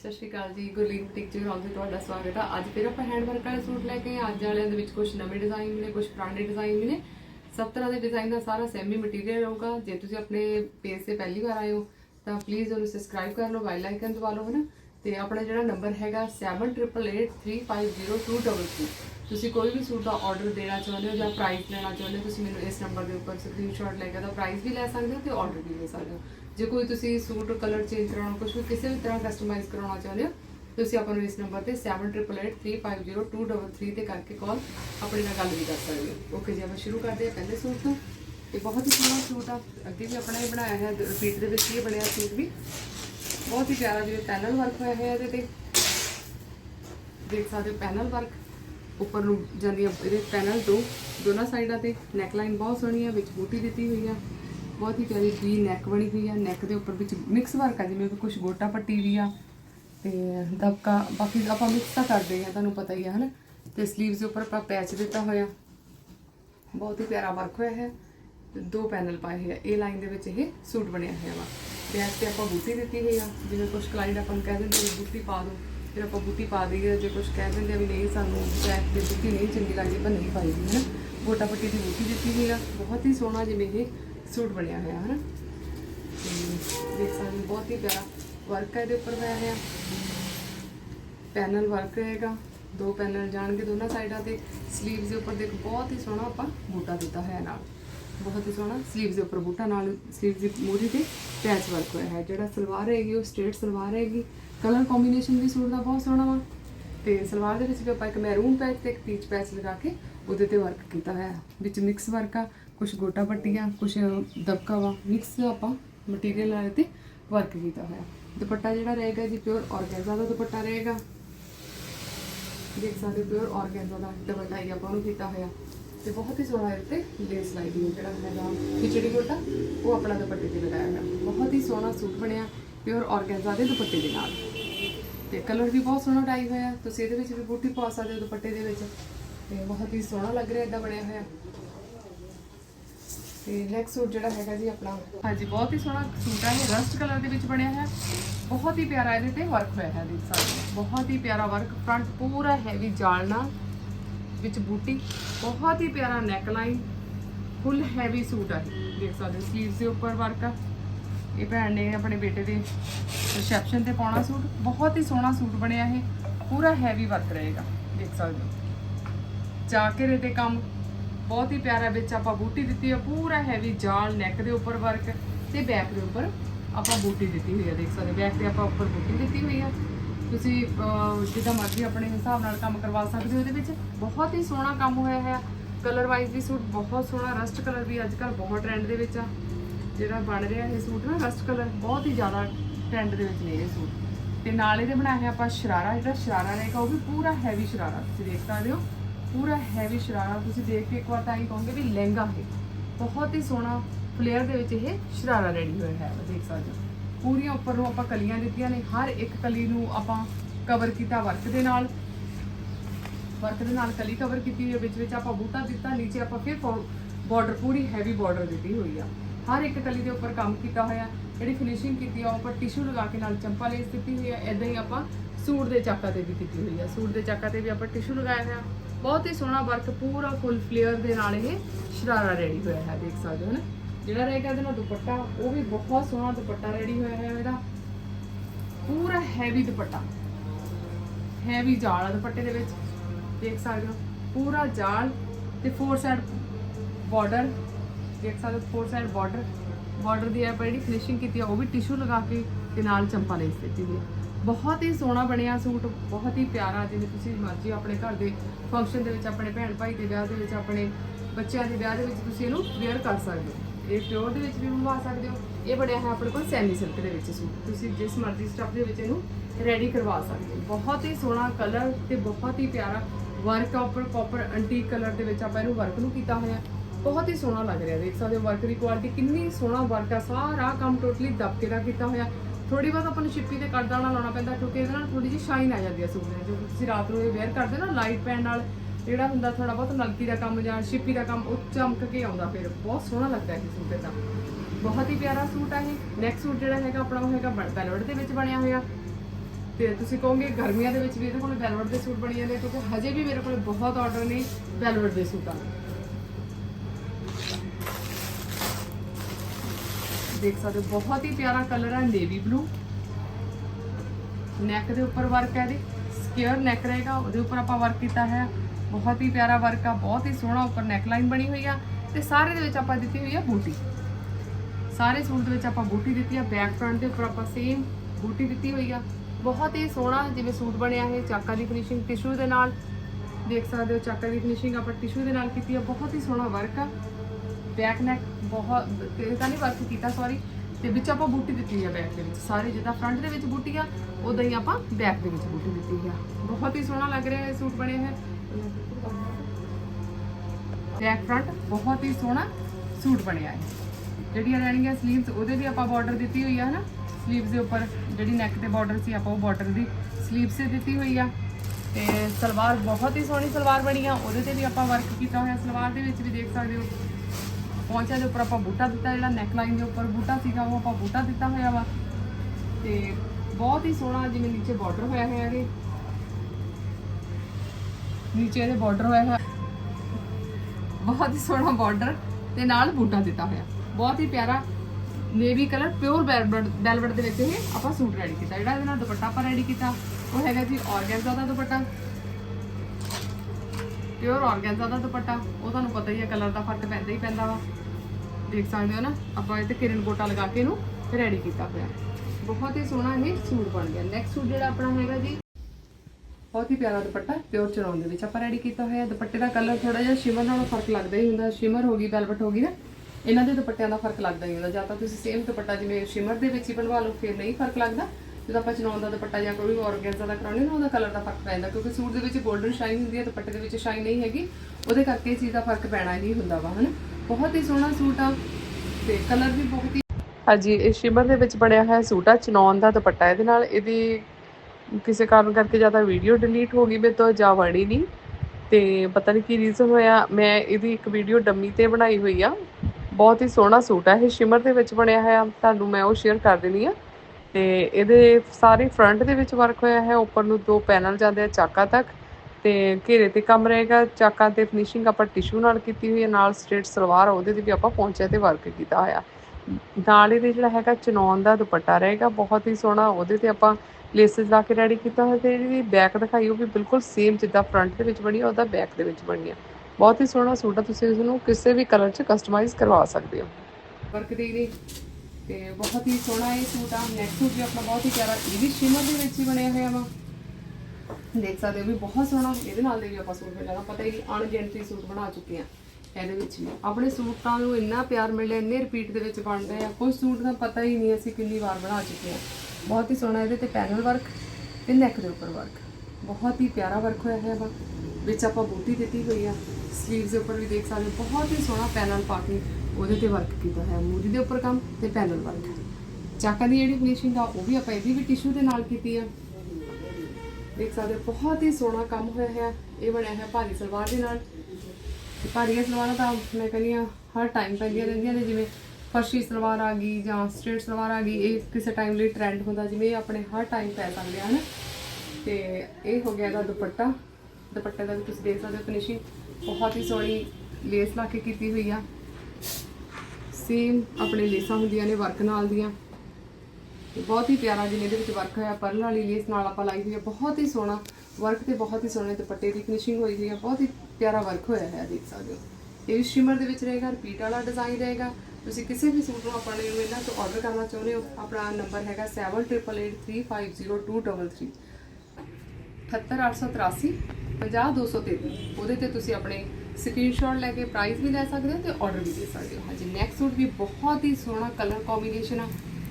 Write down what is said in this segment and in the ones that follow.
ਸਤਿ ਸ਼੍ਰੀ ਅਕਾਲ ਜੀ, ਗੁਰਲੀਨ ਬੁਟੀਕ ਜੀ ਰੌਂਦੇ ਤੁਹਾਡਾ ਸਵਾਗਤ ਹੈ ਅੱਜ ਫਿਰ ਆਪਾਂ ਹੈਂਡ ਵਰਕ ਵਾਲੇ ਸੂਟ ਲੈ ਕੇ ਅੱਜ ਵਾਲਿਆਂ ਦੇ ਵਿੱਚ ਕੁਝ ਨਵੇਂ ਡਿਜ਼ਾਈਨ ਨੇ ਕੁਝ ਪੁਰਾਣੇ ਡਿਜ਼ਾਈਨ ਮਿਲੇ ਸਭ ਤਰ੍ਹਾਂ ਦੇ ਡਿਜ਼ਾਈਨ ਦਾ ਸਾਰਾ ਸੈਮੀ ਮਟੀਰੀਅਲ ਰਹੂਗਾ ਜੇ ਤੁਸੀਂ ਆਪਣੇ ਪੇਜ ਤੇ ਪਹਿਲੀ ਵਾਰ ਆਏ ਹੋ, ਤਾਂ ਪਲੀਜ਼ ਉਹਨੂੰ ਸਬਸਕ੍ਰਾਈਬ ਕਰ ਲਓ ਬੈਲ ਆਈਕਨ ਦਬਾ ਲਓ, ਹਨਾ? ਤੇ ਆਪਣਾ ਜਿਹੜਾ ਨੰਬਰ ਹੈਗਾ 7888350233 ਤੁਸੀਂ ਕੋਈ ਵੀ ਸੂਟ ਦਾ ਆਰਡਰ ਦੇਣਾ ਚਾਹੁੰਦੇ ਹੋ ਜਾਂ ਪ੍ਰਾਈਸ ਲੈਣਾ ਚਾਹੁੰਦੇ ਹੋ, ਤੁਸੀਂ ਮੈਨੂੰ ਇਸ ਨੰਬਰ ਦੇ ਉੱਪਰ ਸਕਰੀਨਸ਼ਾਟ ਲੈ ਕੇ ਉਹਦਾ ਪ੍ਰਾਈਸ ਵੀ ਲੈ ਸਕਦੇ ਹੋ ਤੇ ਆਰਡਰ ਵੀ ਲੈ ਸਕਦੇ ਹੋ। ਜੇ ਕੋਈ ਤੁਸੀਂ ਸੂਟ ਕਲਰ ਚੇਂਜ ਕਰਾਉਣਾ ਕੁਝ ਵੀ ਕਿਸੇ ਵੀ ਤਰ੍ਹਾਂ ਕਸਟਮਾਈਜ਼ ਕਰਾਉਣਾ ਚਾਹੁੰਦੇ ਹੋ, ਤੁਸੀਂ ਆਪਾਂ ਨੂੰ ਇਸ ਨੰਬਰ ਤੇ 7888350233 ਤੇ ਕਰਕੇ ਕਾਲ ਆਪਣੇ ਨਾਲ ਗੱਲ ਵੀ ਕਰ ਸਕਦੇ ਹੋ। ਓਕੇ ਜੀ, ਆਪਾਂ ਸ਼ੁਰੂ ਕਰਦੇ ਹਾਂ ਪਹਿਲੇ ਸੂਟ ਤੋਂ ਇਹ ਬਹੁਤ ਹੀ ਸੋਹਣਾ ਸੂਟ ਆ। ਅੱਗੇ ਵੀ ਆਪਣਾ ਇਹ ਬਣਾਇਆ ਹੈ ਰਿਪੀਟ ਦੇ ਵਿੱਚ ਹੀ ਬਣਿਆ ਸੂਟ ਵੀ। ਬਹੁਤ ਹੀ ਪਿਆਰਾ ਜਿਵੇਂ ਪੈਨਲ ਵਰਕ ਹੋਇਆ ਹੈ ਇਹਦੇ ਤੇ। ਦੇਖ ਸਕਦੇ ਹੋ ਪੈਨਲ ਵਰਕ ਉੱਪਰ ਨੂੰ ਜਾਂਦੀਆਂ ਇਹਦੇ ਪੈਨਲ ਤੋਂ ਦੋਨਾਂ ਸਾਈਡਾਂ ਤੇ ਨੈਕਲਾਈਨ ਬਹੁਤ ਸੋਹਣੀ ਆ, ਵਿੱਚ ਬੂਟੀ ਦਿੱਤੀ ਹੋਈ ਆ। ਬਹੁਤ ਹੀ ਪਿਆਰੀ ਵੀ ਨੈਕ ਬਣੀ ਹੋਈ ਆ ਨੈਕ ਦੇ ਉੱਪਰ ਵਿੱਚ ਮਿਕਸ ਵਰਕ ਆ, ਜਿਵੇਂ ਕਿ ਕੁਝ ਗੋਟਾ ਪੱਟੀ ਵੀ ਆ ਤੇ ਦਬਕਾ, ਬਾਕੀ ਆਪਾਂ ਮਿਕਸ ਤਾਂ ਕਰਦੇ ਆ ਤੁਹਾਨੂੰ ਪਤਾ ਹੀ ਆ, ਹਨਾ? ਤੇ 슬ੀਵਸ ਦੇ ਉੱਪਰ ਆਪਾਂ ਪੈਚ ਦਿੱਤਾ ਹੋਇਆ। ਬਹੁਤ ਹੀ ਪਿਆਰਾ ਵਰਕ ਹੋਇਆ ਹੈ। ਤੇ ਦੋ ਪੈਨਲ ਪਾਏ ਹੋਏ ਆ। ਇਹ ਲਾਈਨ ਦੇ ਵਿੱਚ ਇਹ ਸੂਟ ਬਣਿਆ ਹੋਇਆ ਵਾ। ਬੈਕ ਤੇ ਆਪਾਂ ਬੂਟੀ ਦਿੱਤੀ ਹੋਈ ਆ। ਜਿਵੇਂ ਕੁਝ ਕਲਾਇੰਟ ਆਪਾਂ ਨੂੰ ਕਹਿ ਦਿੰਦੇ ਨੇ ਬੂਟੀ ਪਾ ਦਿਓ, ਫਿਰ ਆਪਾਂ ਬੂਟੀ ਪਾ ਦਈਏ। ਜੇ ਕੁਝ ਕਹਿ ਦਿੰਦੇ ਆ ਵੀ ਨਹੀਂ, ਸਾਨੂੰ ਬੈਕ ਤੇ ਬੂਟੀ ਨਹੀਂ ਚੰਗੀ ਲੱਗਦੀ ਪਰ ਨਹੀਂ ਪਾਈ ਦੀ ਹੈ ਨਾ ਗੋਟਾ ਪੱਟੀ ਦੀ ਬੂਟੀ ਦਿੱਤੀ ਹੋਈ ਆ। ਬਹੁਤ ਹੀ ਸੋਹਣਾ ਜਿਵੇਂ ਇਹ ਸੂਟ ਬਣਿਆ ਹੋਇਆ ਹੈ ਨਾ ਦੇਖ ਸਕਦੇ ਬਹੁਤ ਹੀ ਪਿਆਰਾ ਵਰਕ ਹੈ ਦੇ ਉੱਪਰ ਹੋਇਆ ਹੋਇਆ ਪੈਨਲ ਵਰਕ ਰਹੇਗਾ ਦੋ ਪੈਨਲ ਜਾਣਗੇ ਦੋਨਾਂ ਸਾਈਡਾਂ ਤੇ 슬ੀਵਸ ਦੇ ਉੱਪਰ ਦੇਖ, ਬਹੁਤ ਹੀ ਸੋਹਣਾ ਆਪਾਂ ਬੂਟਾ ਦਿੱਤਾ ਹੋਇਆ ਨਾਲ। ਬਹੁਤ ਹੀ ਸੋਹਣਾ 슬ੀਵਸ ਦੇ ਉੱਪਰ ਬੂਟਾ ਨਾਲ ਸਲੀਵ ਦੀ ਮੋਰੀ ਤੇ ਪੈਚ ਵਰਕ ਹੋਇਆ ਹੈ। ਜਿਹੜਾ ਸਲਵਾਰ ਹੈਗੀ, ਉਹ ਸਟ੍ਰੇਟ ਸਲਵਾਰ ਹੈਗੀ। ਕਲਰ ਕੰਬੀਨੇਸ਼ਨ ਵੀ ਸੂਟ ਦਾ ਬਹੁਤ ਸੋਹਣਾ ਵਾ। ਤੇ ਸਲਵਾਰ ਦੇ ਵਿੱਚ ਵੀ ਆਪਾਂ ਇੱਕ ਮੈਰੂਨ ਪੈਚ ਤੇ ਇੱਕ ਪੀਚ ਪੈਚ ਲਗਾ ਕੇ ਉਹਦੇ ਤੇ ਵਰਕ ਕੀਤਾ ਹੋਇਆ। ਵਿੱਚ ਮਿਕਸ ਵਰਕ ਆ ਕੁਝ ਗੋਟਾ ਪੱਟੀ ਆ ਕੁਝ ਦਬਕਾ ਵਾ ਮਿਕਸ ਆਪਾਂ ਮਟੀਰੀਅਲ ਵਾਲੇ ਤੇ ਵਰਕ ਕੀਤਾ ਹੋਇਆ। ਦੁਪੱਟਾ ਜਿਹੜਾ ਰਹੇਗਾ ਜੀ ਪਿਓਰ ਆਰਗੈਂਜ਼ਾ ਦਾ ਦੁਪੱਟਾ ਰਹੇਗਾ। ਦੇਖ ਸਕਦੇ ਪਿਓਰ ਆਰਗੈਂਜ਼ਾ ਦਾ ਡਬਲ ਟਾਈ ਆਪਾਂ ਉਹਨੂੰ ਕੀਤਾ ਹੋਇਆ। ਤੇ ਬਹੁਤ ਹੀ ਸੋਹਣਾ ਇਹ ਤੇ ਲੇਸ ਲਾਈ ਦੀ ਜਿਹੜਾ ਹੈਗਾ, ਖਿਚੜੀ ਗੋਟਾ, ਉਹ ਆਪਣਾ ਦੁਪੱਟੇ ਤੇ ਲਗਾਇਆ ਹੋਇਆ। ਬਹੁਤ ਹੀ ਸੋਹਣਾ ਸੂਟ ਬਣਿਆ ਪਿਓਰ ਆਰਗੈਂਜ਼ਾ ਦੇ ਦੁਪੱਟੇ ਦੇ ਨਾਲ। ਤੇ ਕਲਰ ਵੀ ਬਹੁਤ ਸੋਹਣਾ ਡਾਈ ਹੋਇਆ। ਤੁਸੀਂ ਇਹਦੇ ਵਿੱਚ ਵੀ ਬੂਟੀ ਪਾ ਸਕਦੇ ਹੋ ਦੁਪੱਟੇ ਦੇ ਵਿੱਚ। ਤੇ ਬਹੁਤ ਹੀ ਸੋਹਣਾ ਲੱਗ ਰਿਹਾ ਇਦਾਂ ਬਣਿਆ ਹੋਇਆ। ਤੇ ਨੈਕਸਟ ਸੂਟ ਜਿਹੜਾ ਹੈਗਾ ਜੀ ਆਪਣਾ। ਹਾਂਜੀ, ਬਹੁਤ ਹੀ ਸੋਹਣਾ ਸੂਟ ਹੈ ਇਹ। ਰਸਟ ਕਲਰ ਦੇ ਵਿੱਚ ਬਣਿਆ ਹੈ ਬਹੁਤ ਹੀ ਪਿਆਰਾ ਇਹਦੇ ਤੇ ਵਰਕ ਹੋਇਆ ਹੈ ਦੇਖ ਸਕਦੇ ਬਹੁਤ ਹੀ ਪਿਆਰਾ ਵਰਕ ਫਰੰਟ ਪੂਰਾ ਹੈਵੀ ਜਾਲਣਾ ਵਿੱਚ ਬੂਟੀ। ਬਹੁਤ ਹੀ ਪਿਆਰਾ neck line full heavy suit ਹੈ ਦੇਖ ਸਕਦੇ ਹੋ ਦੇ ਉੱਪਰ ਵਰਕ ਆ। ਇਹ ਭੈਣ ਨੇ ਆਪਣੇ ਬੇਟੇ ਦੇ ਰਿਸੈਪਸ਼ਨ ਤੇ ਪਾਉਣਾ ਸੂਟ ਬਹੁਤ ਹੀ ਸੋਹਣਾ ਸੂਟ ਬਣਿਆ ਇਹ। ਪੂਰਾ ਹੈਵੀ ਵਰਕ ਰਹੇਗਾ। ਦੇਖ ਸਕਦੇ ਹੋ। ਚਾਕਰੇ ਤੇ ਕੰਮ। ਬਹੁਤ ਹੀ ਪਿਆਰਾ ਵਿੱਚ ਆਪਾਂ ਬੂਟੀ ਦਿੱਤੀ ਹੈ ਪੂਰਾ ਹੈਵੀ ਜਾਲ ਨੈਕ ਦੇ ਉੱਪਰ ਵਰਕ ਤੇ ਬੈਕ ਦੇ ਉੱਪਰ ਆਪਾਂ ਬੂਟੀ ਦਿੱਤੀ ਹੋਈ ਹੈ ਦੇਖ ਸਕਦੇ ਬੈਕ ਤੇ ਆਪਾਂ ਉੱਪਰ ਬੂਟੀ ਦਿੱਤੀ ਹੋਈ ਹੈ ਤੁਸੀਂ ਜਿੱਦਾਂ ਮਰਜ਼ੀ ਆਪਣੇ ਹਿਸਾਬ ਨਾਲ ਕੰਮ ਕਰਵਾ ਸਕਦੇ ਹੋ, ਇਹਦੇ ਵਿੱਚ ਬਹੁਤ ਹੀ ਸੋਹਣਾ ਕੰਮ ਹੋਇਆ ਹੈ ਕਲਰ ਵਾਈਜ਼ ਵੀ ਸੂਟ ਬਹੁਤ ਸੋਹਣਾ ਰਸਟ ਕਲਰ ਵੀ ਅੱਜ ਕੱਲ ਬਹੁਤ ਟ੍ਰੈਂਡ ਦੇ ਵਿੱਚ ਆ। ਜਿਹੜਾ ਬਣ ਰਿਹਾ ਇਹ ਸੂਟ ਨਾ ਰਸਟ ਕਲਰ ਬਹੁਤ ਹੀ ਜ਼ਿਆਦਾ ਟ੍ਰੈਂਡ ਦੇ ਵਿੱਚ ਨੇ ਇਹ ਸੂਟ। ਤੇ ਨਾਲ ਇਹਦੇ ਬਣਾਇਆ ਹੈ ਆਪਾਂ ਸ਼ਰਾਰਾ, ਜਿਹੜਾ ਸ਼ਰਾਰਾ ਰਹੇਗਾ ਉਹ ਵੀ ਪੂਰਾ ਹੈਵੀ ਸ਼ਰਾਰਾ, ਤੁਸੀਂ ਦੇਖ ਸਕਦੇ ਹੋ। ਪੂਰਾ ਹੈਵੀ ਸ਼ਰਾਰਾ ਤੁਸੀਂ ਦੇਖ ਕੇ ਇੱਕ ਵਾਰ ਤਾਂ ਹੀ ਕਹੋਗੇ ਵੀ ਲਹਿੰਗਾ ਹੈ। ਬਹੁਤ ਹੀ ਸੋਹਣਾ ਫਲੇਅਰ ਦੇ ਵਿੱਚ ਇਹ ਸ਼ਰਾਰਾ ਰੈਡੀ ਹੋਇਆ ਹੈ ਦੇਖ ਸਕਦੇ ਹੋ। ਪੂਰੀਆਂ ਉੱਪਰ ਨੂੰ ਆਪਾਂ ਕਲੀਆਂ ਦਿੱਤੀਆਂ ਨੇ, ਹਰ ਇੱਕ ਕਲੀ ਨੂੰ ਆਪਾਂ ਕਵਰ ਕੀਤਾ ਵਰਕ ਦੇ ਨਾਲ। ਵਰਕ ਦੇ ਨਾਲ ਕਲੀ ਕਵਰ ਕੀਤੀ ਹੋਈ ਹੈ, ਵਿੱਚ ਵਿੱਚ ਆਪਾਂ ਬੂਟਾ ਦਿੱਤਾ, ਨੀਚੇ ਆਪਾਂ ਫਿਰ ਬਾਰਡਰ ਪੂਰੀ ਹੈਵੀ ਬਾਰਡਰ ਦਿੱਤੀ ਹੋਈ ਆ। ਹਰ ਇੱਕ ਕਲੀ ਦੇ ਉੱਪਰ ਕੰਮ ਕੀਤਾ ਹੋਇਆ, ਜਿਹੜੀ ਫਿਨਿਸ਼ਿੰਗ ਕੀਤੀ ਆ, ਉਹ ਉੱਪਰ ਟਿਸ਼ੂ ਲਗਾ ਕੇ ਨਾਲ ਚੰਪਾ ਲੇਸ ਦਿੱਤੀ ਹੋਈ ਆ ਇਦਾਂ ਹੀ ਆਪਾਂ ਸੂਟ ਦੇ ਚਾਕਾ ਤੇ ਵੀ ਕੀਤੀ ਹੋਈ ਆ। ਸੂਟ ਦੇ ਚਾਕਾ ਤੇ ਵੀ ਆਪਾਂ ਟਿਸ਼ੂ ਲਗਾਇਆ ਹੋਇਆ। ਬਹੁਤ ਹੀ ਸੋਹਣਾ ਵਰਕ, ਪੂਰਾ ਫੁੱਲ ਫਲੇਅਰ ਦੇ ਨਾਲ ਇਹ ਸ਼ਰਾਰਾ ਰੈਡੀ ਹੋਇਆ ਹੈ, ਦੇਖ ਸਕਦੇ ਹੋ ਨਾ। ਜਿਹੜਾ ਰਹੇਗਾ ਇਹਦੇ ਨਾਲ ਦੁਪੱਟਾ, ਉਹ ਵੀ ਬਹੁਤ ਸੋਹਣਾ ਦੁਪੱਟਾ ਰੈਡੀ ਹੋਇਆ ਹੈ ਇਹਦਾ। ਪੂਰਾ ਹੈਵੀ ਦੁਪੱਟਾ। ਹੈਵੀ ਜਾਲ ਆ ਦੁਪੱਟੇ ਦੇ ਵਿੱਚ, ਦੇਖ ਸਕਦੇ ਹੋ। ਪੂਰਾ ਜਾਲ ਤੇ ਫੋਰ ਸਾਈਡ ਬਾਰਡਰ ਦੇਖ ਸਕਦੇ ਹੋ ਫੋਰ ਸਾਈਡ ਬਾਰਡਰ ਬਾਰਡਰ ਦੀ ਆਪਾਂ ਜਿਹੜੀ ਫਿਨਿਸ਼ਿੰਗ ਕੀਤੀ ਆ, ਉਹ ਵੀ ਟਿਸ਼ੂ ਲਗਾ ਕੇ ਤੇ ਨਾਲ ਚੰਪਾ ਲੇਸ ਦਿੱਤੀ ਹੋਈ ਹੈ। ਬਹੁਤ ਹੀ ਸੋਹਣਾ ਬਣਿਆ ਸੂਟ, ਬਹੁਤ ਹੀ ਪਿਆਰਾ ਜਿਵੇਂ ਤੁਸੀਂ ਮਰਜ਼ੀ ਆਪਣੇ ਘਰ ਦੇ ਫੰਕਸ਼ਨ ਦੇ ਵਿੱਚ ਆਪਣੇ ਭੈਣ ਭਾਈ ਦੇ ਵਿਆਹ ਦੇ ਵਿੱਚ, ਆਪਣੇ ਬੱਚਿਆਂ ਦੇ ਵਿਆਹ ਦੇ ਵਿੱਚ ਤੁਸੀਂ ਇਹਨੂੰ ਵੇਅਰ ਕਰ ਸਕਦੇ ਹੋ। ਇਹ ਪਿਓਰ ਦੇ ਵਿੱਚ ਵੀ ਮੰਗਵਾ ਸਕਦੇ ਹੋ। ਇਹ ਬਣਿਆ ਹੈ ਆਪਣੇ ਕੋਲ ਸੈਮੀ ਸਿਲਕ ਦੇ ਵਿੱਚ ਸੂਟ। ਤੁਸੀਂ ਜਿਸ ਮਰਜ਼ੀ ਸਟਫ ਦੇ ਵਿੱਚ ਇਹਨੂੰ ਰੈਡੀ ਕਰਵਾ ਸਕਦੇ ਹੋ। ਬਹੁਤ ਹੀ ਸੋਹਣਾ ਕਲਰ ਤੇ ਬਹੁਤ ਹੀ ਪਿਆਰਾ ਵਰਕ ਉੱਪਰ ਕਾਪਰ ਐਂਟੀਕ ਕਲਰ ਦੇ ਵਿੱਚ ਆਪਾਂ ਇਹਨੂੰ ਵਰਕ ਨੂੰ ਕੀਤਾ ਹੋਇਆ। ਬਹੁਤ ਹੀ ਸੋਹਣਾ ਲੱਗ ਰਿਹਾ, ਦੇਖ ਸਕਦੇ ਹੋ ਵਰਕ ਦੀ ਕੁਆਲਿਟੀ ਕਿੰਨੀ ਸੋਹਣਾ ਵਰਕ ਆ। ਸਾਰਾ ਕੰਮ ਟੋਟਲੀ ਦਬਕੇ ਦਾ ਕੀਤਾ ਹੋਇਆ। ਥੋੜੀ ਬਹੁਤ ਆਪਾਂ ਨੂੰ ਛਿੱਪੀ ਤੇ ਕੱਟ ਦਾਣਾ ਲਾਉਣਾ ਪੈਂਦਾ ਕਿਉਂਕਿ ਇਹਦੇ ਨਾਲ ਥੋੜੀ ਜਿਹੀ ਸ਼ਾਈਨ ਆ ਜਾਂਦੀ ਹੈ ਸੂਟ ਦੇ ਜਦੋਂ ਤੁਸੀਂ ਰਾਤ ਨੂੰ ਇਹ ਵੇਅਰ ਕਰਦੇ ਨਾ ਲਾਈਟ ਪੈਣ ਨਾਲ, ਜਿਹੜਾ ਹੁੰਦਾ ਥੋੜਾ ਬਹੁਤ ਨਲਕੀ ਦਾ ਕੰਮ ਜਾਂ ਛਿੱਪੀ ਦਾ ਕੰਮ, ਉਹ ਚਮਕ ਕੇ ਆਉਂਦਾ ਫਿਰ। ਬਹੁਤ ਸੋਹਣਾ ਲੱਗਦਾ ਹੈ ਸੂਟ ਇਹਦਾ। ਬਹੁਤ ਹੀ ਪਿਆਰਾ ਸੂਟ ਆ ਇਹ। ਨੈਕਸਟ ਸੂਟ ਜਿਹੜਾ ਹੈਗਾ ਆਪਣਾ, ਉਹ ਹੈਗਾ ਬੈਲਵਟ ਦੇ ਵਿੱਚ ਬਣਿਆ ਹੋਇਆ। ਤੇ ਤੁਸੀਂ ਕਹੋਗੇ ਗਰਮੀਆਂ ਦੇ ਵਿੱਚ ਵੀ ਇਹਦੇ ਕੋਲ ਵੈਲਵਟ ਦੇ ਸੂਟ ਬਣੀ ਜਾਂਦੇ ਕਿਉਂਕਿ ਹਜੇ ਵੀ ਮੇਰੇ ਕੋਲ ਬਹੁਤ ਆਰਡਰ ਨੇ ਵੈਲਵਟ ਦੇ ਸੂਟਾਂ। ਦੇ ਦੇਖ ਸਕਦੇ ਹੋ, ਬਹੁਤ ਹੀ ਪਿਆਰਾ ਕਲਰ ਹੈ ਨੇਵੀ ਬਲੂ ਨੈਕ ਦੇ ਉੱਪਰ ਵਰਕ ਹੈ ਇਹਦੇ। ਸਕੁਅਰ ਨੈਕ ਰਹੇਗਾ, ਉਹਦੇ ਉੱਪਰ ਆਪਾਂ ਵਰਕ ਕੀਤਾ ਹੈ ਬਹੁਤ ਹੀ ਪਿਆਰਾ ਵਰਕ ਆ, ਬਹੁਤ ਹੀ ਸੋਹਣਾ ਉੱਪਰ ਨੈਕ ਲਾਈਨ ਬਣੀ ਹੋਈ ਆ। ਤੇ ਸਾਰੇ ਦੇ ਵਿੱਚ ਆਪਾਂ ਦਿੱਤੀ ਹੋਈ ਆ ਬੂਟੀ ਸਾਰੇ ਸੂਟ ਦੇ ਵਿੱਚ ਆਪਾਂ ਬੂਟੀ ਦਿੱਤੀ ਆ ਬੈਕ ਫਰੰਟ ਦੇ ਉੱਪਰ ਆਪਾਂ ਸੇਮ ਬੂਟੀ ਦਿੱਤੀ ਹੋਈ ਆ। ਬਹੁਤ ਹੀ ਸੋਹਣਾ ਜਿਵੇਂ ਸੂਟ ਬਣਿਆ ਹੈ ਚਾਕਾ ਦੀ ਫਿਨਿਸ਼ਿੰਗ ਟਿਸ਼ੂ ਦੇ ਨਾਲ। ਦੇਖ ਸਕਦੇ ਹੋ, ਚਾਕਾ ਦੀ ਫਿਨਿਸ਼ਿੰਗ ਆਪਾਂ ਟਿਸ਼ੂ ਦੇ ਨਾਲ ਕੀਤੀ ਆ, ਬਹੁਤ ਹੀ ਸੋਹਣਾ ਵਰਕ ਆ। ਬੈਕ ਨੈਕ ਬਹੁਤ ਤੇ ਤਾਂ ਨਹੀਂ ਵਰਕ ਕੀਤਾ ਸੌਰੀ ਤੇ ਵਿੱਚ ਆਪਾਂ ਬੂਟੀ ਦਿੱਤੀ ਆ ਬੈਕ ਦੇ ਵਿੱਚ। ਸਾਰੇ ਜਿੱਦਾਂ ਫਰੰਟ ਦੇ ਵਿੱਚ ਬੂਟੀ ਆ ਉਦਾਂ ਹੀ ਆਪਾਂ ਬੈਕ ਦੇ ਵਿੱਚ ਬੂਟੀ ਦਿੱਤੀ ਆ। ਬਹੁਤ ਹੀ ਸੋਹਣਾ ਲੱਗ ਰਿਹਾ ਹੈ ਸੂਟ ਬਣੇ ਹੈ ਬੈਕ ਫਰੰਟ ਬਹੁਤ ਹੀ ਸੋਹਣਾ ਸੂਟ ਬਣਿਆ ਹੈ। ਜਿਹੜੀਆਂ ਰਹਿਣਗੀਆਂ ਸਲੀਵਸ ਉਹਦੇ ਵੀ ਆਪਾਂ ਬਾਰਡਰ ਦਿੱਤੀ ਹੋਈ ਆ, ਹਨਾ? ਸਲੀਵਸ ਦੇ ਉੱਪਰ ਜਿਹੜੀ ਨੈਕ ਤੇ ਬਾਰਡਰ ਸੀ, ਆਪਾਂ ਉਹ ਬਾਰਡਰ ਦੀ ਸਲੀਵਸ ਤੇ ਦਿੱਤੀ ਹੋਈ ਆ। ਤੇ ਸਲਵਾਰ ਬਹੁਤ ਹੀ ਸੋਹਣੀ ਸਲਵਾਰ ਬਣੀ ਆ। ਉਹਦੇ ਤੇ ਵੀ ਆਪਾਂ ਵਰਕ ਕੀਤਾ ਹੋਇਆ ਸਲਵਾਰ ਦੇ ਵਿੱਚ ਵੀ ਦੇਖ ਸਕਦੇ ਹੋ। ਪੌਂਚਾ ਦੇ ਉੱਪਰ ਆਪਾਂ ਬੂਟਾ ਦਿੱਤਾ, ਜਿਹੜਾ ਨੈਕ ਲਾਈਨ ਦੇ ਉੱਪਰ ਬੂਟਾ ਸੀਗਾ, ਉਹ ਆਪਾਂ ਬੂਟਾ ਦਿੱਤਾ ਹੋਇਆ ਵਾ। ਤੇ ਬਹੁਤ ਹੀ ਸੋਹਣਾ ਜਿਵੇਂ ਨੀਚੇ ਬਾਰਡਰ ਹੋਇਆ ਹੈ ਇਹਦੇ। ਨੀਚੇ ਇਹਦੇ ਬਾਰਡਰ ਹੋਇਆ ਹੈ ਬਹੁਤ ਹੀ ਸੋਹਣਾ ਬਾਰਡਰ ਤੇ ਨਾਲ ਬੂਟਾ ਦਿੱਤਾ ਹੋਇਆ। ਬਹੁਤ ਹੀ ਪਿਆਰਾ navy colour pure velvet velvet ਦੇ ਵਿੱਚ ਇਹ ਆਪਾਂ ਸੂਟ ਰੈਡੀ ਕੀਤਾ। ਜਿਹੜਾ ਇਹਦੇ ਨਾਲ ਦੁਪੱਟਾ ਆਪਾਂ ਰੈਡੀ ਕੀਤਾ, ਉਹ ਹੈਗਾ ਜੀ ਆਰਗੈਂਜ਼ਾ ਦਾ ਦੁਪੱਟਾ। ਪਿਓਰ ਆਰਗੈਂਜ਼ਾ ਦਾ ਦੁਪੱਟਾ, ਉਹ ਤੁਹਾਨੂੰ ਪਤਾ ਹੀ ਹੈ ਕਲਰ ਦਾ ਫ਼ਰਕ ਪੈਂਦਾ ਹੀ ਪੈਂਦਾ ਵਾ। ਦੇਖ ਸਕਦੇ ਹੋ ਨਾ, ਆਪਾਂ ਇਹ ਤੇ ਕਿਰਨ ਗੋਟਾ ਲਗਾ ਕੇ ਇਹਨੂੰ ਰੈਡੀ ਕੀਤਾ ਹੋਇਆ ਬਹੁਤ ਹੀ ਸੋਹਣਾ ਇਹ ਸੂਟ ਬਣ ਗਿਆ। ਨੈਕਸਟ ਸੂਟ ਜਿਹੜਾ ਆਪਣਾ ਹੈਗਾ ਜੀ, ਬਹੁਤ ਹੀ ਪਿਆਰਾ ਦੁਪੱਟਾ ਪਿਓਰ ਚਰੌਨ ਦੇ ਵਿੱਚ ਆਪਾਂ ਰੈਡੀ ਕੀਤਾ ਹੋਇਆ ਦੁਪੱਟੇ ਦਾ ਕਲਰ ਥੋੜਾ ਜਿਹਾ ਸ਼ਿਮਰ ਨਾਲੋਂ ਫ਼ਰਕ ਲੱਗਦਾ ਹੀ ਹੁੰਦਾ। ਸ਼ਿਮਰ ਹੋ ਗਈ ਵੈਲਵਟ ਹੋ ਗਈ ਨਾ, ਇਹਨਾਂ ਦੇ ਦੁਪੱਟਿਆਂ ਦਾ ਫ਼ਰਕ ਲੱਗਦਾ ਹੀ ਹੁੰਦਾ। ਜਾਂ ਤਾਂ ਤੁਸੀਂ ਸੇਮ ਦੁਪੱਟਾ ਜਿਵੇਂ ਸ਼ਿਮਰ ਦੇ ਵਿੱਚ ਹੀ ਬਣਵਾ ਲਓ, ਫਿਰ ਨਹੀਂ ਫ਼ਰਕ ਲੱਗਦਾ। ਜਦੋਂ ਆਪਾਂ ਚਨੌਨ ਦਾ ਦੁਪੱਟਾ ਜਾਂ ਕੋਈ ਵੀ ਆਰਗੈਂਜ਼ਾ ਦਾ ਕਰਾਉਣੇ ਨਾ ਉਹਦਾ ਕਲਰ ਦਾ ਫ਼ਰਕ ਪੈਂਦਾ ਕਿਉਂਕਿ ਸੂਟ ਦੇ ਵਿੱਚ 골ਡਨ ਸ਼ਾਈਨ ਹੁੰਦੀ ਹੈ, ਦੁਪੱਟੇ ਦੇ ਵਿੱਚ ਸ਼ਾਈਨ ਨਹੀਂ ਹੈਗੀ। ਉਹਦੇ ਕਰਕੇ ਇਹ ਚੀਜ਼ ਦਾ ਫ਼ਰਕ ਪੈਣਾ ਹੀ ਹੁੰਦਾ ਵਾ, ਹਨਾ? ਬਹੁਤ ਹੀ ਸੋਹਣਾ ਸੂਟ ਆ ਤੇ ਕਲਰ ਵੀ ਬਹੁਤ ਹੀ ਹਾਂਜੀ, ਇਹ ਸ਼ਿਮਰ ਦੇ ਵਿੱਚ ਬਣਿਆ ਹੋਇਆ ਸੂਟ ਆ ਚਨੌਨ ਦਾ ਦੁਪੱਟਾ। ਇਹਦੇ ਨਾਲ ਇਹਦੀ ਕਿਸੇ ਕਾਰਨ ਕਰਕੇ ਜ਼ਿਆਦਾ ਵੀਡੀਓ ਡਿਲੀਟ ਹੋ ਗਈ ਮੇਰੇ ਤੋਂ ਜਾ ਵੜੀ ਨਹੀਂ। ਤੇ ਪਤਾ ਨਹੀਂ ਕੀ ਰੀਜ਼ਨ ਹੋਇਆ, ਮੈਂ ਇਹਦੀ ਇੱਕ ਵੀਡੀਓ ਡੰਮੀ ਤੇ ਬਣਾਈ ਹੋਈ ਆ। ਬਹੁਤ ਹੀ ਸੋਹਣਾ ਸੂਟ ਆ, ਇਹ ਸ਼ਿਮਰ ਦੇ ਵਿੱਚ ਬਣਿਆ ਹੋਇਆ, ਤੁਹਾਨੂੰ ਮੈਂ ਉਹ ਸ਼ੇਅਰ ਕਰ ਦੇਣੀ ਆ। ਤੇ ਇਹਦੇ ਸਾਰੇ ਫਰੰਟ ਦੇ ਵਿੱਚ ਵਰਕ ਹੋਇਆ ਹੈ, ਉੱਪਰ ਨੂੰ ਦੋ ਪੈਨਲ ਜਾਂਦੇ ਆ, ਚਾਕਾ ਤੱਕ। ਤੇ ਘੇਰੇ ਤੇ ਕੰਮ ਰਹੇਗਾ, ਚਾਕਾਂ ਤੇ ਫਿਨਿਸ਼ਿੰਗ ਆਪਾਂ ਟਿਸ਼ੂ ਨਾਲ ਕੀਤੀ ਹੋਈ ਹੈ, ਨਾਲ ਸਟ੍ਰੇਟ ਸਲਵਾਰ ਉਹਦੇ ਤੇ ਵੀ ਆਪਾਂ ਪਹੁੰਚਿਆ ਤੇ ਵਰਕ ਕੀਤਾ ਹੋਇਆ। ਨਾਲ ਇਹਦੇ ਜਿਹੜਾ ਹੈਗਾ ਚਨੌਨ ਦਾ ਦੁਪੱਟਾ ਰਹੇਗਾ, ਬਹੁਤ ਹੀ ਸੋਹਣਾ, ਉਹਦੇ ਤੇ ਆਪਾਂ ਲੇਸਿਸ ਲਾ ਕੇ ਰੈਡੀ ਕੀਤਾ ਹੋਇਆ ਤੇ ਇਹਦੀ ਬੈਕ ਦਿਖਾਈ, ਉਹ ਵੀ ਬਿਲਕੁਲ ਸੇਮ ਜਿੱਦਾਂ ਫਰੰਟ ਦੇ ਵਿੱਚ ਬਣੀ ਆ, ਉਹਦਾ ਬੈਕ ਦੇ ਵਿੱਚ ਬਣੀ ਆ। ਬਹੁਤ ਹੀ ਸੋਹਣਾ ਸੂਟ ਆ, ਤੁਸੀਂ ਇਸ ਨੂੰ ਕਿਸੇ ਵੀ ਕਲਰ 'ਚ ਕਸਟਮਾਈਜ਼ ਕਰਵਾ ਸਕਦੇ ਹੋ। ਵਰਕ ਦੀ ਨਹੀਂ ਤੇ ਬਹੁਤ ਹੀ ਸੋਹਣਾ ਇਹ ਸੂਟ ਆ ਨੈਕਸਟ ਸੂਟ ਵੀ ਆਪਣਾ ਬਹੁਤ ਹੀ ਪਿਆਰਾ, ਇਹ ਵੀ ਸ਼ਿਮਰ ਦੇ ਵਿੱਚ ਹੀ ਬਣਿਆ ਹੋਇਆ ਵਾ। ਦੇਖ ਸਕਦੇ ਹੋ ਵੀ ਬਹੁਤ ਸੋਹਣਾ, ਇਹਦੇ ਨਾਲ ਦੇ ਵੀ ਆਪਾਂ ਸੂਟ ਮਿਲਣਾ ਪਤਾ ਹੀ ਅਣਗਿਣਤੀ ਸੂਟ ਬਣਾ ਚੁੱਕੇ ਆ ਇਹਦੇ ਵਿੱਚ ਵੀ। ਆਪਣੇ ਸੂਟਾਂ ਨੂੰ ਇੰਨਾ ਪਿਆਰ ਮਿਲਿਆ, ਇੰਨੇ ਰਿਪੀਟ ਦੇ ਵਿੱਚ ਬਣਦੇ ਆ। ਕੋਈ ਸੂਟ ਦਾ ਪਤਾ ਹੀ ਨਹੀਂ ਅਸੀਂ ਕਿੰਨੀ ਵਾਰ ਬਣਾ ਚੁੱਕੇ ਆ ਬਹੁਤ ਹੀ ਸੋਹਣਾ ਇਹਦੇ ਤੇ ਪੈਨਲ ਵਰਕ ਤੇ ਨੈਕ ਦੇ ਉੱਪਰ ਵਰਕ। ਬਹੁਤ ਹੀ ਪਿਆਰਾ ਵਰਕ ਹੋਇਆ ਹੈ ਵਾ ਵਿੱਚ ਆਪਾਂ ਬੂਟੀ ਦਿੱਤੀ ਹੋਈ ਆ। ਸਲੀਵਸ ਦੇ ਉੱਪਰ ਵੀ ਦੇਖ ਸਕਦੇ ਹੋ, ਬਹੁਤ ਹੀ ਸੋਹਣਾ ਪੈਨਲ ਪਾ ਕੇ ਉਹਦੇ ਤੇ ਵਰਕ ਕੀਤਾ ਹੈ ਮੂਰੀ ਦੇ ਉੱਪਰ ਕੰਮ ਤੇ ਪੈਨਲ ਵਰਕ ਚਾਕਾਂ ਦੀ ਜਿਹੜੀ ਫਿਨਿਸ਼ਿੰਗ ਆ, ਉਹ ਵੀ ਆਪਾਂ ਇਹਦੀ ਵੀ ਟਿਸ਼ੂ ਦੇ ਨਾਲ ਕੀਤੀ ਆ। ਦੇਖ ਸਕਦੇ ਹੋ ਬਹੁਤ ਹੀ ਸੋਹਣਾ ਕੰਮ ਹੋਇਆ ਹੈ। ਇਹ ਬਣਿਆ ਹੈ ਭਾਰੀ ਸਲਵਾਰ ਦੇ ਨਾਲ। ਤੇ ਭਾਰੀਆਂ ਸਲਵਾਰਾਂ ਤਾਂ ਮੈਂ ਕਹਿੰਦੀ ਹਾਂ, ਹਰ ਟਾਈਮ ਪੈਂਦੀਆਂ ਰਹਿੰਦੀਆਂ ਨੇ, ਜਿਵੇਂ ਫਰਸ਼ੀ ਸਲਵਾਰ ਆ ਗਈ ਜਾਂ ਸਟ੍ਰੇਟ ਸਲਵਾਰ ਆ ਗਈ, ਇਹ ਕਿਸੇ ਟਾਈਮ ਲਈ ਟ੍ਰੈਂਡ ਹੁੰਦਾ, ਜਿਵੇਂ ਇਹ ਆਪਣੇ ਹਰ ਟਾਈਮ ਪੈ ਸਕਦੇ ਹਨ। ਤੇ ਇਹ ਹੋ ਗਿਆ ਇਹਦਾ ਦੁਪੱਟਾ। ਦੁਪੱਟੇ ਦਾ ਵੀ ਤੁਸੀਂ ਦੇਖ ਸਕਦੇ ਹੋ ਫਿਨਿਸ਼ਿੰਗ ਬਹੁਤ ਹੀ ਸੋਹਣੀ ਲੇਸ ਲਾ ਕੇ ਕੀਤੀ ਹੋਈ ਆ। ਸੇਮ ਆਪਣੇ ਲੇਸਾਂ ਹੁੰਦੀਆਂ ਨੇ ਵਰਕ ਨਾਲ ਦੀਆਂ। ਤੇ ਬਹੁਤ ਹੀ ਪਿਆਰਾ ਜਿਵੇਂ ਇਹਦੇ ਵਿੱਚ ਵਰਕ ਹੋਇਆ, ਪਰਲ ਵਾਲੀ ਲੇਸ ਨਾਲ ਆਪਾਂ ਲਾਈ ਹੋਈ ਹੈ ਬਹੁਤ ਹੀ ਸੋਹਣਾ ਵਰਕ ਤੇ ਬਹੁਤ ਹੀ ਸੋਹਣੇ ਦੁਪੱਟੇ ਦੀ ਫਿਨਿਸ਼ਿੰਗ ਹੋਈ ਹੋਈ ਹੈ ਬਹੁਤ ਹੀ ਪਿਆਰਾ ਵਰਕ ਹੋਇਆ ਹੈ ਦੇਖ ਸਕਦੇ ਹੋ। ਇਹ ਵੀ ਸ਼ਿਮਰ ਦੇ ਵਿੱਚ ਰਹੇਗਾ ਰਿਪੀਟ ਵਾਲਾ ਡਿਜ਼ਾਈਨ ਰਹੇਗਾ। ਤੁਸੀਂ ਕਿਸੇ ਵੀ ਸੂਟ ਨੂੰ ਆਪਣੇ ਨੂੰ ਇਹਨਾਂ ਤੋਂ ਆਰਡਰ ਕਰਨਾ ਚਾਹੁੰਦੇ ਹੋ, ਆਪਣਾ ਨੰਬਰ ਹੈਗਾ 7883502233 78883 50233 ਉਹਦੇ ਤੇ ਤੁਸੀਂ ਆਪਣੇ ਸਕਰੀਨਸ਼ਾਟ ਲੈ ਕੇ ਪ੍ਰਾਈਸ ਵੀ ਲੈ ਸਕਦੇ ਹੋ ਤੇ ਆਰਡਰ ਵੀ ਦੇ ਸਕਦੇ ਹੋ। ਹਾਂਜੀ ਨੈਕਸਟ ਸੂਟ ਵੀ ਬਹੁਤ ਹੀ ਸੋਹਣਾ ਕਲਰ ਕੰਬੀਨੇਸ਼ਨ ਆ।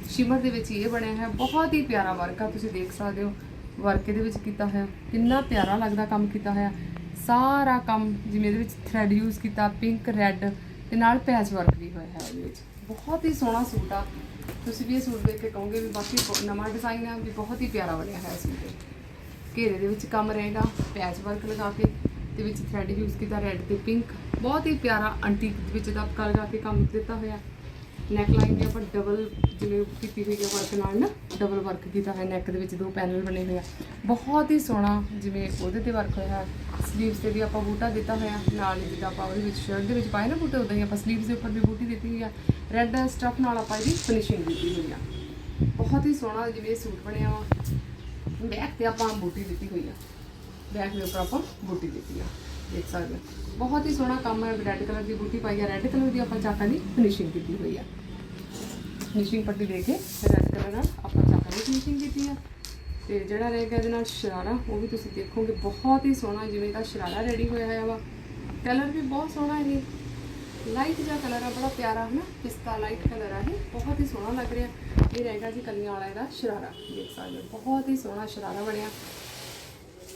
ਸ਼ਿਮਰ ਦੇ ਵਿੱਚ ਇਹ ਬਣਿਆ ਹੈ। ਬਹੁਤ ਹੀ ਪਿਆਰਾ ਵਰਕ ਆ, ਤੁਸੀਂ ਦੇਖ ਸਕਦੇ ਹੋ। ਵਰਕ ਇਹਦੇ ਵਿੱਚ ਕੀਤਾ ਹੋਇਆ। ਕਿੰਨਾ ਪਿਆਰਾ ਲੱਗਦਾ ਕੰਮ ਕੀਤਾ ਹੋਇਆ। ਸਾਰਾ ਕੰਮ ਜਿਵੇਂ ਇਹਦੇ ਵਿੱਚ ਥ੍ਰੈਡ ਯੂਜ਼ ਕੀਤਾ ਪਿੰਕ ਰੈੱਡ ਤੇ ਨਾਲ ਪੈਚ ਵਰਕ ਵੀ ਹੋਇਆ ਹੈ ਇਹਦੇ ਵਿੱਚ। ਬਹੁਤ ਹੀ ਸੋਹਣਾ ਸੂਟ ਆ। ਤੁਸੀਂ ਵੀ ਇਹ ਸੂਟ ਦੇਖ ਕੇ ਕਹੋਗੇ ਵੀ ਬਾਕੀ ਨਵਾਂ ਡਿਜ਼ਾਈਨ ਆ, ਵੀ ਬਹੁਤ ਹੀ ਪਿਆਰਾ ਬਣਿਆ ਹੋਇਆ ਸੂਟ ਇਹ। ਘੇਰੇ ਦੇ ਵਿੱਚ ਕੰਮ ਰਹੇਗਾ ਪੈਚ ਵਰਕ ਲਗਾ ਕੇ ਤੇ ਵਿੱਚ ਥ੍ਰੈਡ ਯੂਜ਼ ਕੀਤਾ ਰੈੱਡ ਤੇ ਪਿੰਕ ਬਹੁਤ ਹੀ ਪਿਆਰਾ ਅੰਟੀਕ ਵਿੱਚ ਦਾ ਲਗਾ ਕੇ ਕੰਮ ਦਿੱਤਾ ਹੋਇਆ। ਨੈਕ ਲਾਈਨ ਦੀ ਆਪਾਂ ਡਬਲ ਜਿਵੇਂ ਕੀਤੀ ਹੋਈ ਹੈ ਵਰਕ ਨਾਲ ਨਾ ਡਬਲ ਵਰਕ ਕੀਤਾ ਹੋਇਆ ਨੈਕ ਦੇ ਵਿੱਚ ਦੋ ਪੈਨਲ ਬਣੇ ਹੋਏ ਆ। ਬਹੁਤ ਹੀ ਸੋਹਣਾ ਜਿਵੇਂ ਉਹਦੇ ਤੇ ਵਰਕ ਹੋਇਆ ਸਲੀਵਸ ਤੇ ਵੀ ਆਪਾਂ ਬੂਟਾ ਦਿੱਤਾ ਹੋਇਆ, ਨਾਲ ਹੀ ਜਿੱਦਾਂ ਆਪਾਂ ਉਹਦੇ ਵਿੱਚ ਸ਼ਰਟ ਦੇ ਵਿੱਚ ਪਾਏ ਨਾ ਬੂਟੇ ਉਦਾਂ ਹੀ ਆਪਾਂ ਸਲੀਵਸ ਦੇ ਉੱਪਰ ਵੀ ਬੂਟੀ ਦਿੱਤੀ ਹੋਈ ਆ। ਰੈੱਡ ਸਟਫ ਨਾਲ ਆਪਾਂ ਇਹਦੀ ਫਿਨਿਸ਼ਿੰਗ ਦਿੱਤੀ ਹੋਈ ਆ। ਬਹੁਤ ਹੀ ਸੋਹਣਾ ਜਿਵੇਂ ਇਹ ਸੂਟ ਬਣਿਆ ਵਾ। ਬੈਕ ਤੇ ਆਪਾਂ ਬੂਟੀ ਦਿੱਤੀ ਹੋਈ ਆ। ਬੈਕ ਦੇ ਉੱਪਰ ਆਪਾਂ ਬੂਟੀ ਦਿੱਤੀ ਆ। ਦੇਖ ਸਕਦੇ ਹੋ। ਬਹੁਤ ਹੀ ਸੋਹਣਾ ਕੰਮ ਹੈ ਰੈੱਡ ਕਲਰ ਦੀ ਬੂਟੀ ਪਾਈ ਆ ਰੈੱਡ ਕਲਰ ਦੀ ਆਪਾਂ ਚਾਕਾਂ ਦੀ ਫਿਨਿਸ਼ਿੰਗ ਕੀਤੀ ਹੋਈ ਆ ਫਿਨਿਸ਼ਿੰਗ ਪੱਟੀ ਦੇ ਕੇ ਰੈੱਡ ਕਲਰ ਨਾਲ ਆਪਾਂ ਚਾਕਾਂ ਦੀ ਫਿਨਿਸ਼ਿੰਗ ਕੀਤੀ ਆ ਤੇ ਜਿਹੜਾ ਰਹੇਗਾ ਇਹਦੇ ਨਾਲ ਸ਼ਰਾਰਾ, ਉਹ ਵੀ ਤੁਸੀਂ ਦੇਖੋਗੇ। ਬਹੁਤ ਹੀ ਸੋਹਣਾ, ਜਿਵੇਂ ਦਾ ਸ਼ਰਾਰਾ ਰੈਡੀ ਹੋਇਆ ਹੋਇਆ ਵਾ। ਕਲਰ ਵੀ ਬਹੁਤ ਸੋਹਣਾ ਹੈ ਲਾਈਟ ਜਿਹਾ ਕਲਰ ਆ, ਬੜਾ ਪਿਆਰਾ ਹੈ ਨਾ ਪਿਸਤਾ ਲਾਈਟ ਕਲਰ ਆ ਇਹ। ਬਹੁਤ ਹੀ ਸੋਹਣਾ ਲੱਗ ਰਿਹਾ। ਇਹ ਰਹੇਗਾ ਜੀ ਕਲੀਆਂ ਵਾਲਾ ਇਹਦਾ ਸ਼ਰਾਰਾ, ਦੇਖ ਸਕਦੇ ਹੋ। ਬਹੁਤ ਹੀ ਸੋਹਣਾ ਸ਼ਰਾਰਾ ਬਣਿਆ।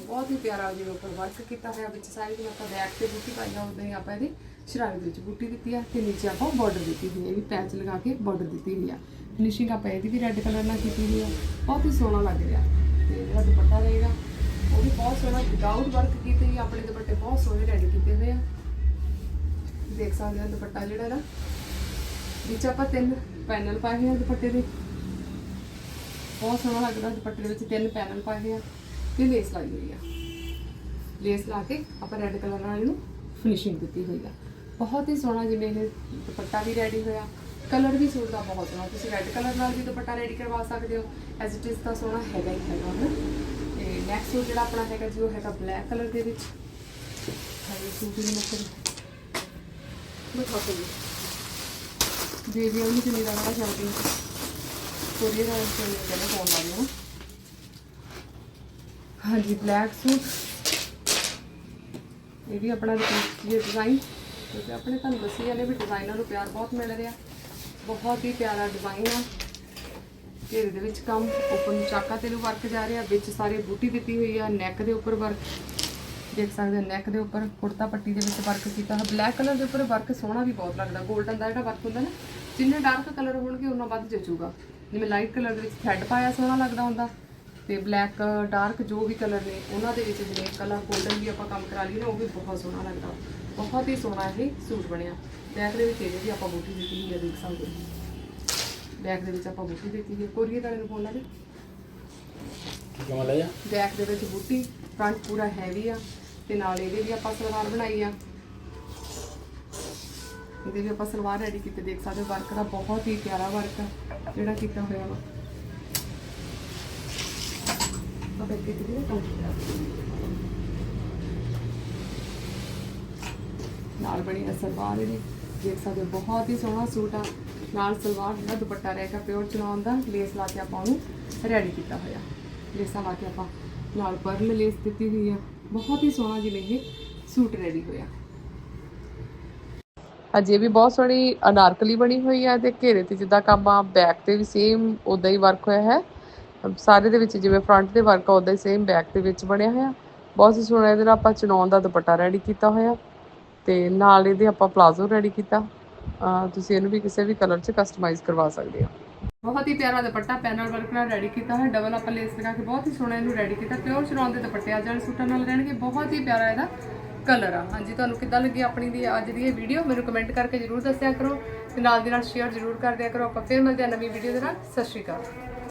ਬਹੁਤ ਹੀ ਪਿਆਰਾ ਜਿਵੇਂ ਉੱਪਰ ਵਰਕ ਕੀਤਾ ਹੋਇਆ, ਵਿੱਚ ਸਾਈਡ ਨੂੰ ਆਪਾਂ ਬੈਕ ਤੇ ਬੂਟੀ ਪਾਈ ਆ ਉਦਾਂ ਹੀ ਆਪਾਂ ਇਹਦੇ ਸ਼ਰਾਰੇ ਦੇ ਵਿੱਚ ਬੂਟੀ ਦਿੱਤੀ ਆ ਤੇ ਨੀਚੇ ਆਪਾਂ ਬਾਰਡਰ ਦਿੱਤੀ ਹੋਈ ਹੈ ਇਹ ਵੀ ਪੈਚ ਲਗਾ ਕੇ ਬਾਰਡਰ ਦਿੱਤੀ ਹੋਈ ਆ। ਫਿਨਿਸ਼ਿੰਗ ਆਪਾਂ ਇਹਦੀ ਵੀ ਰੈੱਡ ਕਲਰ ਨਾਲ ਕੀਤੀ ਹੋਈ ਆ। ਬਹੁਤ ਹੀ ਸੋਹਣਾ ਲੱਗ ਰਿਹਾ। ਤੇ ਜਿਹੜਾ ਦੁਪੱਟਾ ਰਹੇਗਾ। ਉਹ ਵੀ ਬਹੁਤ ਸੋਹਣਾ ਵਿਦਆਊਟ ਵਰਕ ਕੀਤੇ ਹੀ ਆਪਣੇ ਦੁਪੱਟੇ ਬਹੁਤ ਸੋਹਣੇ ਰੈਡੀ ਕੀਤੇ ਹੋਏ ਆ। ਦੇਖ ਸਕਦੇ ਹੋ ਦੁਪੱਟਾ ਜਿਹੜਾ ਨਾ। ਵਿੱਚ ਆਪਾਂ ਤਿੰਨ ਪੈਨਲ ਪਾਏ ਹੋਏ ਆ ਦੁਪੱਟੇ ਦੇ। ਬਹੁਤ ਸੋਹਣਾ ਲੱਗਦਾ ਦੁਪੱਟੇ ਦੇ ਵਿੱਚ ਤਿੰਨ ਪੈਨਲ ਪਾਏ ਹੋਏ ਆ। ਤੇ ਲੇਸ ਲਾਈ ਹੋਈ ਆ। ਲੇਸ ਲਾ ਕੇ ਆਪਾਂ ਰੈੱਡ ਕਲਰ ਨਾਲ ਇਹਨੂੰ ਫਿਨਿਸ਼ਿੰਗ ਦਿੱਤੀ ਹੋਈ ਆ। ਬਹੁਤ ਹੀ ਸੋਹਣਾ ਜਿਵੇਂ ਇਹ ਦੁਪੱਟਾ ਵੀ ਰੈਡੀ ਹੋਇਆ। ਕਲਰ ਵੀ ਸੂਟ ਦਾ ਬਹੁਤ ਸੋਹਣਾ। ਤੁਸੀਂ ਰੈੱਡ ਕਲਰ ਨਾਲ ਵੀ ਦੁਪੱਟਾ ਰੈਡੀ ਕਰਵਾ ਸਕਦੇ ਹੋ। ਐਜ਼ ਇਟ ਇਜ਼ ਤਾਂ ਸੋਹਣਾ ਹੈਗਾ ਹੀ ਹੈਗਾ ਨਾ ਤੇ ਨੈਕਸਟ ਸੂਟ ਜਿਹੜਾ ਆਪਣਾ ਹੈਗਾ ਜੀ, ਉਹ ਹੈਗਾ ਬਲੈਕ ਕਲਰ ਦੇ ਵਿੱਚ। ਹਾਲੇ ਸੂਟ ਹੀ ਮੱਕਰ ਦਿਖਾ ਕੇ ਦੇ ਵੀ ਉਹਨੂੰ ਕਿੰਨੀ ਦਾ ਬੜਾ ਕੋਰੀਅਰ ਵਾਲੇ ਕੋਲ ਕਹਿੰਦੇ ਫੋਨ ਲਾ ਲਿਓ ਹਾਂਜੀ ਬਲੈਕ ਸੂਟ ਇਹ ਵੀ ਆਪਣਾ ਇਹ ਡਿਜ਼ਾਈਨ ਤੇ ਆਪਣੇ ਤੁਹਾਨੂੰ ਦੱਸੀ ਜਾਂਦੇ ਵੀ ਡਿਜ਼ਾਈਨਰ ਨੂੰ ਪਿਆਰ ਬਹੁਤ ਮਿਲ ਰਿਹਾ। ਬਹੁਤ ਹੀ ਪਿਆਰਾ ਡਿਜ਼ਾਈਨ ਆ। ਘੇਰੇ ਦੇ ਵਿੱਚ ਕੰਮ ਉੱਪਰ ਨੂੰ ਚਾਕਾ ਤੇ ਨੂੰ ਵਰਕ ਜਾ ਰਿਹਾ। ਵਿੱਚ ਸਾਰੇ ਬੂਟੀ ਦਿੱਤੀ ਹੋਈ ਆ ਨੈਕ ਦੇ ਉੱਪਰ ਵਰਕ ਦੇਖ ਸਕਦੇ ਹੋ ਨੈਕ ਦੇ ਉੱਪਰ ਕੁੜਤਾ ਪੱਟੀ ਦੇ ਵਿੱਚ ਵਰਕ ਕੀਤਾ ਹੈ ਬਲੈਕ ਕਲਰ ਦੇ ਉੱਪਰ ਵਰਕ ਸੋਹਣਾ ਵੀ ਬਹੁਤ ਲੱਗਦਾ। 골ਡਨ ਦਾ ਜਿਹੜਾ ਵਰਕ ਹੁੰਦਾ ਨਾ, ਜਿੰਨੇ ਡਾਰਕ ਕਲਰ ਹੋਣਗੇ ਉਹਨਾਂ ਵੱਧ ਜਚੂਗਾ। ਜਿਵੇਂ ਲਾਈਟ ਕਲਰ ਦੇ ਵਿੱਚ ਥ੍ਰੈਡ ਪਾਇਆ ਸੋਹਣਾ ਲੱਗਦਾ ਹੁੰਦਾ। ਤੇ ਬਲੈਕ ਡਾਰਕ ਜੋ ਵੀ ਕਲਰ ਨੇ ਉਹਨਾਂ ਦੇ ਵਿੱਚ ਜਿਵੇਂ ਕਲਰ 골ਡਨ ਵੀ ਆਪਾਂ ਕੰਮ ਕਰਾ ਲਈਏ ਨਾ ਉਹ ਵੀ ਬਹੁਤ ਸੋਹਣਾ ਲੱਗਦਾ। ਬਹੁਤ ਹੀ ਸੋਹਣਾ ਇਹ ਸੂਟ ਬਣਿਆ। ਬੈਕ ਦੇ ਵਿੱਚ ਇਹਦੇ ਵੀ ਆਪਾਂ ਬੂਟੀ ਦਿੱਤੀ ਹੋਈ ਹੈ ਦੇਖ ਸਕਦੇ ਹੋ। ਬੈਕ ਦੇ ਵਿੱਚ ਆਪਾਂ ਬੂਟੀ ਦਿੱਤੀ ਹੈ ਕੋਰੀਅਰ ਵਾਲੇ ਨੂੰ ਬੋਲਣਾ ਵੀ ਕਿਵੇਂ ਲੈ ਜਾ? ਬੈਕ ਦੇ ਵਿੱਚ ਬੂਟੀ ਫਰੰਟ ਪੂਰਾ ਹੈਵੀ ਆ ਤੇ ਨਾਲ ਇਹਦੇ ਵੀ ਆਪਾਂ ਸਲਵਾਰ ਬਣਾਈ ਆ। ਇਹਦੇ ਵੀ ਆਪਾਂ ਸਲਵਾਰ ਰੈਡੀ ਕੀਤੇ ਦੇਖ ਸਕਦੇ ਹੋ। ਵਰਕ ਦਾ ਬਹੁਤ ਹੀ ਪਿਆਰਾ ਵਰਕ ਜਿਹੜਾ ਕੀਤਾ ਹੋਇਆ ਵਾ ਆਪਾਂ ਅੱਗੇ ਕਿਤੇ ਨਾ ਨਾਲ ਬਣੀ ਆ ਸਲਵਾਰ ਇਹਦੀ। ਦੇਖ ਸਕਦੇ ਹੋ, ਬਹੁਤ ਹੀ ਸੋਹਣਾ ਸੂਟ ਆ। ਨਾਲ ਸਲਵਾਰ ਜਿਹੜਾ ਦੁਪੱਟਾ ਰਹੇਗਾ ਪਿਓਰ ਚਨਾਉਣ ਦਾ। ਲੇਸ ਲਾ ਕੇ ਆਪਾਂ ਉਹਨੂੰ ਰੈਡੀ ਕੀਤਾ ਹੋਇਆ। ਲੇਸਾਂ ਲਾ ਕੇ ਆਪਾਂ ਨਾਲ ਪਰਲ ਲੇਸ ਦਿੱਤੀ ਹੋਈ ਆ। ਬਹੁਤ ਹੀ ਸੋਹਣਾ ਜਿਵੇਂ ਇਹ ਸੂਟ ਰੈਡੀ ਹੋਇਆ। ਅਜੇ ਵੀ ਬਹੁਤ ਸੋਹਣੀ ਅਨਾਰਕਲੀ ਬਣੀ ਹੋਈ ਹੈ ਤੇ ਘੇਰੇ ਤੇ ਜਿੱਦਾਂ ਕੰਮ ਆ ਬੈਕ ਤੇ ਵੀ ਸੇਮ ਉਦਾਂ ਹੀ ਵਰਕ ਹੋਇਆ ਹੈ। ਸਾਰੇ ਦੇ ਵਿੱਚ ਜਿਵੇਂ ਫਰੰਟ ਦੇ ਵਰਕ ਆ ਉਦਾਂ ਹੀ ਸੇਮ ਬੈਕ ਦੇ ਵਿੱਚ ਬਣਿਆ ਹੋਇਆ। ਬਹੁਤ ਹੀ ਸੋਹਣਾ ਇਹਦੇ ਨਾਲ ਆਪਾਂ ਚਨੌਨ ਦਾ ਦੁਪੱਟਾ ਰੈਡੀ ਕੀਤਾ ਹੋਇਆ। ਤੇ ਨਾਲ ਇਹਦੇ ਆਪਾਂ ਪਲਾਜ਼ੋ ਰੈਡੀ ਕੀਤਾ। ਤੁਸੀਂ ਇਹਨੂੰ ਵੀ ਕਿਸੇ ਵੀ ਕਲਰ 'ਚ ਕਸਟਮਾਈਜ਼ ਕਰਵਾ ਸਕਦੇ ਹੋ। ਬਹੁਤ ਹੀ ਪਿਆਰਾ ਦੁਪੱਟਾ ਪੈਨਲ ਵਰਕ ਨਾਲ ਰੈਡੀ ਕੀਤਾ ਹੈ ਡਬਲ ਆਪਾਂ ਲੇਸ ਲਗਾ ਕੇ ਬਹੁਤ ਹੀ ਸੋਹਣਾ ਇਹਨੂੰ ਰੈਡੀ ਕੀਤਾ। ਪਿਓਰ ਚਨੌਨ ਦੇ ਦੁਪੱਟੇ ਅੱਜ ਵਾਲੇ ਸੂਟਾਂ ਨਾਲ ਰਹਿਣਗੇ। ਬਹੁਤ ਹੀ ਪਿਆਰਾ ਇਹਦਾ ਕਲਰ ਆ। ਹਾਂਜੀ, ਤੁਹਾਨੂੰ ਕਿੱਦਾਂ ਲੱਗੀ ਆਪਣੀ ਦੀ ਅੱਜ ਦੀ ਇਹ ਵੀਡੀਓ ਮੈਨੂੰ ਕਮੈਂਟ ਕਰਕੇ ਜਰੂਰ ਦੱਸਿਆ ਕਰੋ। ਤੇ ਨਾਲ ਦੀ ਨਾਲ ਸ਼ੇਅਰ ਜਰੂਰ ਕਰ ਦਿਆ ਕਰੋ। ਆਪਾਂ ਫਿਰ ਮਿਲਦੇ ਹਾਂ ਨਵੀਂ ਵੀਡੀਓ ਦੇ ਨਾਲ। ਸਤਿ ਸ਼੍ਰੀ ਅਕਾਲ।